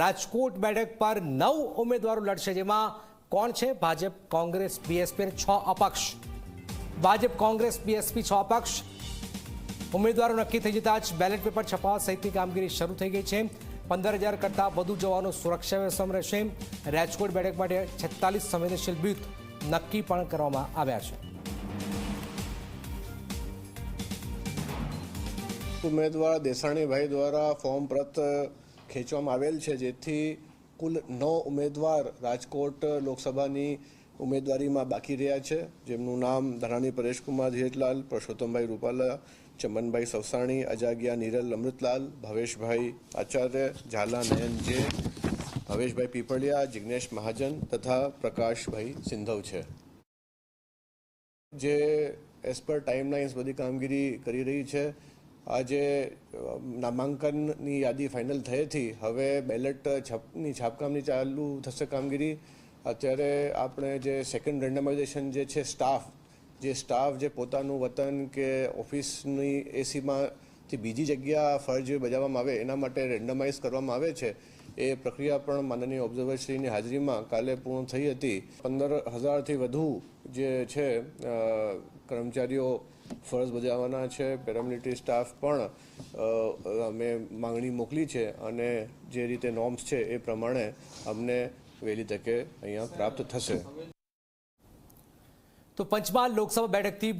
રાજકોટ બેઠક પર નવ ઉમેદવારો લડશે, જેમાં કોણ છે? ભાજપ, કોંગ્રેસ, બીએસપી અને છ અપક્ષ. ભાજપ, કોંગ્રેસ, બીએસપી, છ અપક્ષ. ઉમેદવારો નક્કી થઈ જતા જ બેલેટ પેપર છપાવવા સહિતની કામગીરી શરૂ થઈ ગઈ છે. પંદર હજાર કરતાં વધુ જવાનો સુરક્ષા વ્યવસ્થામાં રહેશે. રાજકોટ બેઠક માટે છેતાલીસ સંવેદનશીલ બૂથ નક્કી પણ કરવામાં આવ્યા છે. ઉમેદવાર દેસાણીભાઈ દ્વારા ફોર્મ પરત ખેંચવામાં આવેલ છે, જેથી કુલ નવ ઉમેદવાર રાજકોટ લોકસભાની ઉમેદવારીમાં બાકી રહ્યા છે. જેમનું નામ ધરાણી પરેશકુમાર ધીરજલાલ પરસોત્તમભાઈ રૂપાલા, ચમનભાઈ સવસાણી, અજાગિયા નીરલ અમૃતલાલ, ભવેશભાઈ આચાર્ય, ઝાલા નયન જે, ભવેશભાઈ પીપળિયા, જિગ્નેશ મહાજન તથા પ્રકાશભાઈ સિંધવ છે. જે એઝ પર ટાઈમ લાઇન્સ બધી કામગીરી કરી રહી છે. આજે નામાંકનની યાદી ફાઇનલ થઈ હતી હવે બેલેટ છાપની, છાપકામની ચાલુ થશે કામગીરી. અત્યારે આપણે જે સેકન્ડ રેન્ડમાઇઝેશન જે છે સ્ટાફ જે સ્ટાફ જે પોતાનું વતન કે ઓફિસની એસીમાંથી બીજી જગ્યા ફરજ બજાવવામાં આવે, એના માટે રેન્ડમાઇઝ કરવામાં આવે છે. એ પ્રક્રિયા પણ માનનીય ઓબ્ઝર્વરશ્રીની હાજરીમાં કાલે પૂર્ણ થઈ હતી. પંદર હજારથી વધુ જે છે કર્મચારીઓ ફરજ બજાવવાના છે, પેરામિલિટરી સ્ટાફ પણ અમે માંગણી મોકલી છે અને જે રીતે નોર્મ્સ છે એ પ્રમાણે અમને વહેલી તકે અહીંયા પ્રાપ્ત થશે. તો પંચમહાલ લોકસભા બેઠકથી